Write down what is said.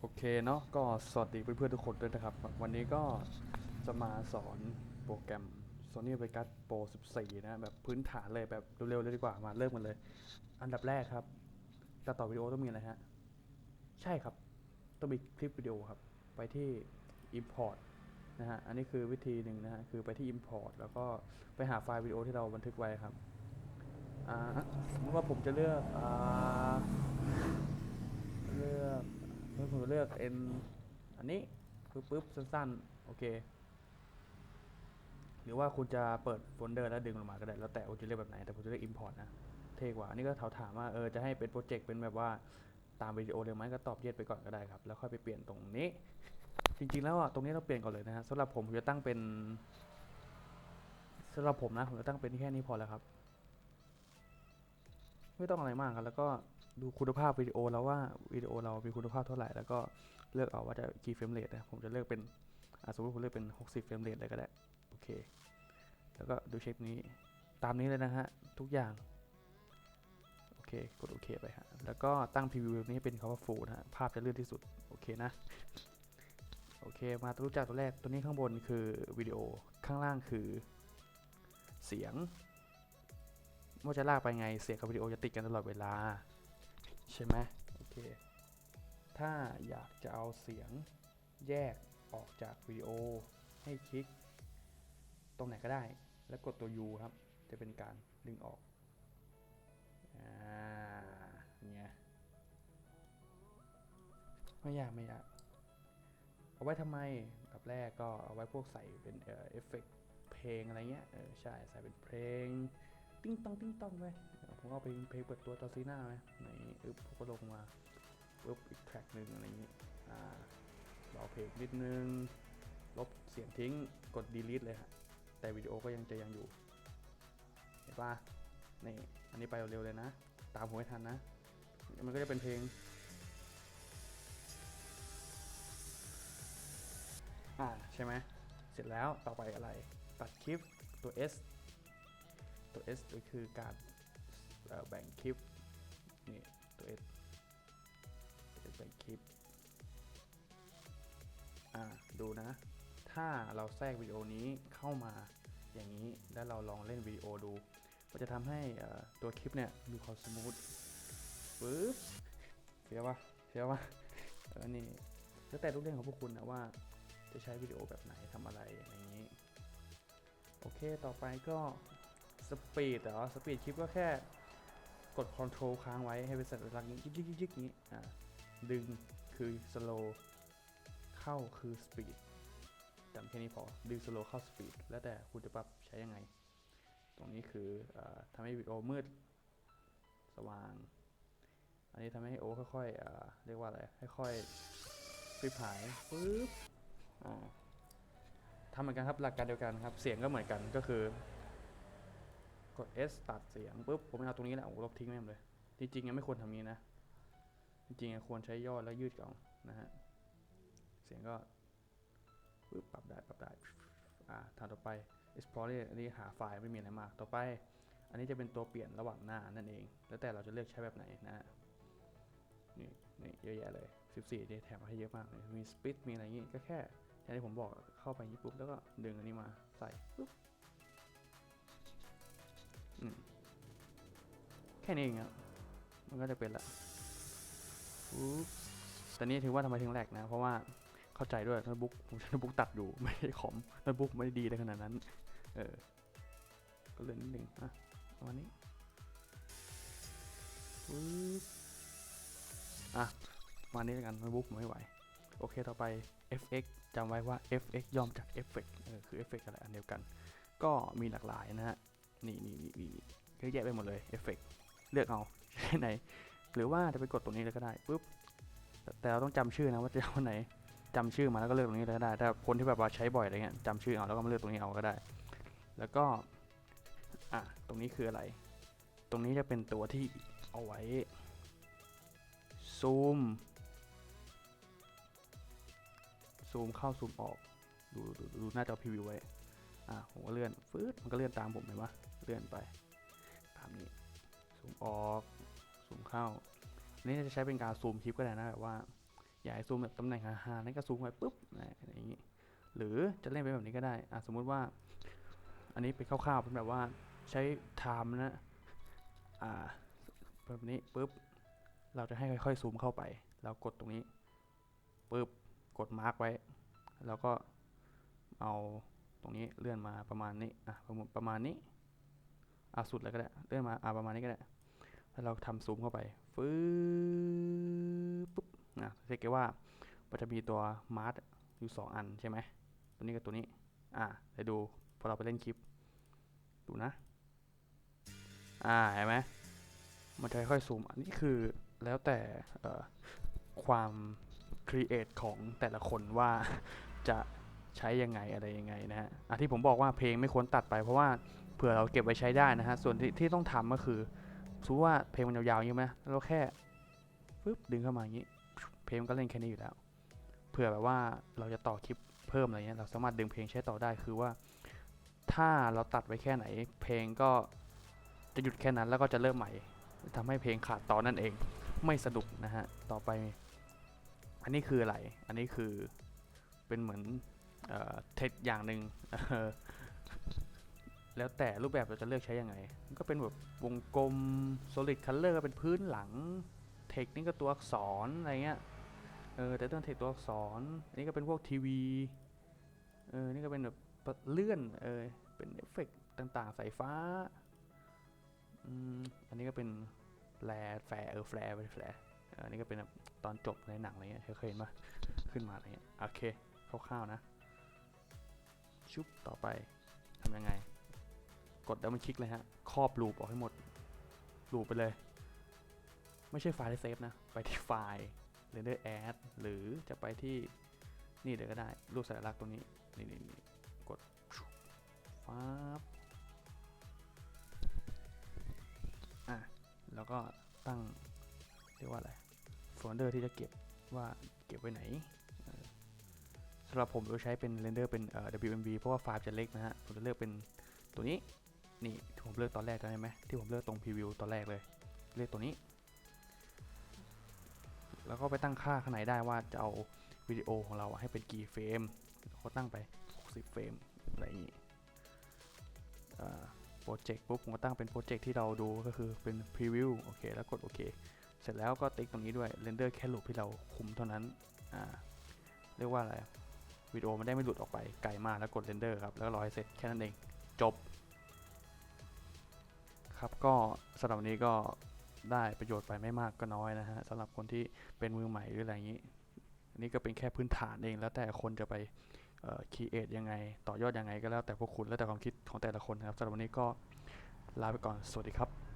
โอเคเนาะก็สวัสดีเพื่อนๆทุกคนด้วยนะครับ วันนี้ก็จะมาสอนโปรแกรม Sony Vegas Pro 14 นะแบบพื้นฐานเลยแบบเร็วๆเลยดีกว่ามาเริ่มกันเลย อันดับแรกครับตัดต่อวิดีโอต้องมีอะไรฮะ ใช่ครับ ต้องมีคลิปวิดีโอครับ ไปที่ Import นะฮะอันนี้คือวิธีหนึ่งนะฮะคือไปที่ Import แล้วก็ไปหาไฟล์วิดีโอที่เราบันทึกไว้ครับอ่าสมมติว่าผมจะเลือกอ่าเลือก เลือกผมเลือกเอ็นอันนี้ปึ๊บปึ๊บสั้นๆ โอเค หรือว่าคุณจะเปิดโฟลเดอร์แล้วดึงลงมาก็ได้ แล้วแต่คุณจะเลือกแบบไหน แต่ผมจะเลือก import นะ เท่กว่า อันนี้ก็ถามว่า เออ จะให้เป็นโปรเจกต์เป็นแบบว่าตามวิดีโอเลยไหมก็ตอบเย็ดไปก่อนก็ได้ครับ แล้วค่อยไปเปลี่ยนตรงนี้ จริงๆแล้วอะ ตรงนี้เราเปลี่ยนก่อนเลยนะฮะสำหรับผมผมจะตั้งเป็นสำหรับผมนะ ผมจะตั้งเป็นแค่นี้พอแล้วครับ ไม่ต้องอะไรมากครับ แล้วก็ ดูคุณภาพวิดีโอแล้วว่าวิดีโอเรามีคุณภาพเท่าไหร่ แล้วก็เลือกเอาว่าจะกี่เฟรมเรทนะผมจะเลือกเป็นอะสมมติผมเลือกเป็น 60 เฟรมเรทเลยก็ได้โอเค แล้วก็ดูเช็คนี้ตามนี้เลยนะฮะ ทุกอย่าง โอเค กดโอเคไปฮะ แล้วก็ตั้งพรีวิวนี้ให้เป็นคำว่า full นะฮะ ภาพจะเลื่อนที่สุด โอเคนะ โอเค มาตัวรู้จักตัวแรก ตัวนี้ข้างบนคือวิดีโอ ข้างล่างคือ เสียงว่าจะลากไปไง เสียงกับวิดีโอจะติดกันตลอดเวลา ใช่ไหมโอเค ถ้าอยากจะเอาเสียงแยกออกจากวิดีโอ ให้คลิก ตรงไหนก็ได้ แล้วกดตัว U ครับ จะเป็นการดึงออกอ่าเนี่ยไม่ยากไม่ยากเอาไว้ทำไมแบบแรกก็เอาไว้พวกใส่เป็นเออเอฟเฟกต์เพลงอะไรเงี้ยเออใช่ใส่เป็นเพลง ติ้งตองติ้งตองไปผมเอาเพลงเพลงเปิดตัวจอซีน่าไหมไหนอึ๊บผมก็ลงมาปึ๊บอีกแทร็กหนึ่งอะไรอย่างงี้อ่าเบาเพลงนิดนึง ลบเสียงทิ้งกด delete เลยฮะแต่วิดีโอก็ยังจะยังอยู่ เห็นปะนี่อันนี้ไปเร็วๆเลยนะ ตามผมให้ทันนะ มันก็จะเป็นเพลงอ่าใช่ไหมเสร็จแล้วต่อไปอะไร ตัดคลิปตัว S ตัว S ก็คือการแบ่งคลิปนี่ตัว S ตัว S แบ่งคลิปอ่าดูนะ ถ้าเราแทรกวิดีโอนี้เข้ามาอย่างนี้แล้วเราลองเล่นวิดีโอดูก็จะทำให้ตัวคลิปเนี่ยมีความสมูทปึ๊บเฟี้ยวะเฟี้ยวะเออนี่แล้วแต่ลูกเล่นของพวกคุณนะว่าจะใช้วิดีโอแบบไหนทำอะไรอย่างนี้ โอเค ต่อไปก็ สปีดเหรอสปีดคลิปก็แค่กด Ctrl ค้างไว้ให้เป็นสัญลักษณ์นี้ยิกยิกยิกยิกนี้อ่าดึงคือ slow เข้าคือ speed จำแค่นี้พอดึง slow เข้า speed แล้วแต่คุณจะปรับใช้ยังไง ตรงนี้คืออทำให้วิดีโอมืดสว่าง อันนี้ทำให้โอค่อยๆเรียกว่าอะไรค่อยๆพลิบหายปึ๊บทำเหมือนกันครับหลักการเดียวกันครับ เสียงก็เหมือนกันก็คือ กด S ตัดเสียงปุ๊บผมไม่เอาตรงนี้แหละโอ้ลบทิ้งแม่งเลย จริงๆยังไม่ควรทำนี้นะ จริงๆควรใช้ย่อแล้วยืดก่อนนะฮะ เสียงก็ปุ๊บปรับได้ปรับได้อ่าทางต่อไป Explore อันนี้หาไฟล์ไม่มีอะไรมาก ต่อไป อันนี้จะเป็นตัวเปลี่ยนระหว่างหน้านั่นเอง แล้วแต่เราจะเลือกใช้แบบไหนนะฮะนี่นี่เยอะแยะเลย 14นี่แถมมาให้เยอะมากเลยมี Split มีอะไรอย่างงี้ก็แค่อย่างที่ผมบอกเข้าไปนี้ปุ๊บแล้วก็ดึงอันนี้มาใส่ปุ๊บ แค่นี้เองครับมันก็จะเป็นละปุ๊บแต่นี่ถือว่าทำไมถึงแหลกนะ เพราะว่าเข้าใจด้วยโน้ตบุ๊กผมใช้โน้ตบุ๊กตัดอยู่ไม่ได้คอมโน้ตบุ๊กไม่ได้ดีเลยขนาดนั้น เออ ก็เลยนิดหนึ่งอะประมาณนี้ปุ๊บอะประมาณนี้แล้วกันโน้ตบุ๊กผมไม่ไหว โอเคต่อไป fx จำไว้ว่า fx ย่อมจาก effect เออคือ effect อะไรอันเดียวกัน ก็มีหลากหลายนะฮะ นี่นี่นี่นี่เยอะแยะไปหมดเลย effect เลือกเอาใช้ไหน หรือว่าจะไปกดตรงนี้เลยก็ได้ปุ๊บแต่เราต้องจำชื่อนะว่าจะเอาไหนจำชื่อมาแล้วก็เลือกตรงนี้เลยก็ได้ ถ้าคนที่แบบว่าใช้บ่อยอะไรเงี้ยจำชื่อเอาแล้วก็มาเลือกตรงนี้เอาก็ได้ แล้วก็อะตรงนี้คืออะไร ตรงนี้จะเป็นตัวที่เอาไว้ซูมซูมเข้าซูมออก ดูดูดูหน้าจอพรีวิวไว้ อะผมก็เลื่อนฟืดมันก็เลื่อนตามผมเห็นปะเลื่อนไป ตามนี้ซูมออกซูมเข้าอันนี้จะใช้เป็นการซูมคลิปก็ได้นะแบบว่าอยากให้ซูมแบบตำแหน่งห่างๆนั่นก็ซูมไปปุ๊บนะไรอย่างนี้หรือจะเล่นไปแบบนี้ก็ได้อะสมมุติว่า อันนี้เป็นคร่าวๆเป็นแบบว่าใช้ไทม์นะอ่าแบบนี้ปุ๊บเราจะให้ค่อยๆซูมเข้าไปแล้วกดตรงนี้ปุ๊บกดมาร์กไว้ แล้วก็เอา ตรงนี้เลื่อนมาประมาณนี้อะประมาณประมาณนี้อะสุดเลยก็ได้เลื่อนมาอะประมาณนี้ก็ได้แล้วเราทำซูมเข้าไปฟื้ปุ๊บนะสังเกว่ามันจะมีตัวมาร์กอยู่สองอันใช่ไหมตัวนี้กับตัวนี้อะเดี๋ยวดูพอเราไปเล่นคลิปดูนะอ่าเห็นไหมมันจะค่อยๆซูมอันนี้คือแล้วแต่ความครีเอทของแต่ละคนว่าจะ ใช้ยังไงอะไรยังไงนะฮะอะที่ผมบอกว่าเพลงไม่ควรตัดไปเพราะว่าเผื่อเราเก็บไว้ใช้ได้นะฮะส่วนที่ที่ต้องทำก็คือสมมติว่าเพลงมันยาวๆอย่ไหมเราแค่ปึ๊บดึงเข้ามาอย่างนี้ เพลงก็เล่นแค่นี้อยู่แล้ว เผื่อแบบว่าเราจะต่อคลิปเพิ่มอะไรเงี้ยเราสามารถดึงเพลงใช้ต่อได้คือว่า ถ้าเราตัดไว้แค่ไหน เพลงก็จะหยุดแค่นั้นแล้วก็จะเริ่มใหม่ทำให้เพลงขาดตอนนั่นเองไม่สนุกนะฮะต่อไป อันนี้คืออะไร อันนี้คือเป็นเหมือน เทคอย่างหนึ่งเอ่อแล้วแต่รูปแบบเราจะเลือกใช้ยังไง ก็เป็นแบบวงกลม solid color ก็เป็นพื้นหลัง เทคนี่ก็ตัวอักษรอะไรเงี้ย เออแต่ต้องเทคตัวอักษร อันนี้ก็เป็นพวกทีวี เออ นี่ก็เป็นแบบเลื่อน เออ เป็นเอฟเฟกต์ต่างๆ สายฟ้า อืม อันนี้ก็เป็นแฟร์แฟร์เออแฟร์เป็นแฟร์เอออันนี้ก็เป็นแบบตอนจบในหนังอะไรเงี้ยเคยเห็นปะขึ้นมาอะไรเงี้ย โอเค คร่าวๆนะ ชุบต่อไปทำยังไง กดดับเบิลคลิกเลยฮะครอบลูปออกให้หมดลูปไปเลย ไม่ใช่ไฟล์ที่เซฟนะ ไปที่ไฟล์ render add หรือจะไปที่นี่เดี๋ยวก็ได้ รูปสัญลักษณ์ตรงนี้ นี่นี่นกดฟ้าบอะ แล้วก็ตั้ง เรียกว่าอะไรโฟลเดอร์ที่จะเก็บว่าเก็บไว้ไหน สำหรับผมจะใช้เป็นเรนเดอร์เป็น WMV เพราะว่าไฟล์จะเล็กนะฮะ ผมจะเลือกเป็นตัวนี้ นี่ที่ผมเลือกตอนแรกจำได้ไหมที่ผมเลือกตรงพรีวิวตอนแรกเลย เลือกตัวนี้ แล้วก็ไปตั้งค่าข้างในได้ว่าจะเอาวิดีโอของเราให้เป็นกี่เฟรมเขาตั้งไป 60 เฟรมอะไรอย่างนี้โปรเจกต์ปุ๊บผมก็ตั้งเป็นโปรเจกต์ที่เราดูก็คือเป็นพรีวิวโอเค แล้วกดโอเค เสร็จแล้วก็ติ๊กตรงนี้ด้วยเรนเดอร์แค่รูปที่เราคุมเท่านั้นอ่าเรียกว่าอะไร วิดีโอมันได้ไม่หลุดออกไปไกลมากแล้วกดเรนเดอร์ครับ แล้วก็รอให้เสร็จแค่นั้นเองจบ ครับก็สำหรับนี้ก็ได้ประโยชน์ไปไม่มากก็น้อยนะฮะสำหรับคนที่เป็นมือใหม่หรืออะไรอย่างนี้อันนี้ก็เป็นแค่พื้นฐานเองแล้วแต่คนจะไปคีเอทยังไง ต่อยอดยังไงก็แล้วแต่พวกคุณแล้วแต่ความคิดของแต่ละคนนะครับสำหรับวันนี้ก็ลาไปก่อนสวัสดีครับ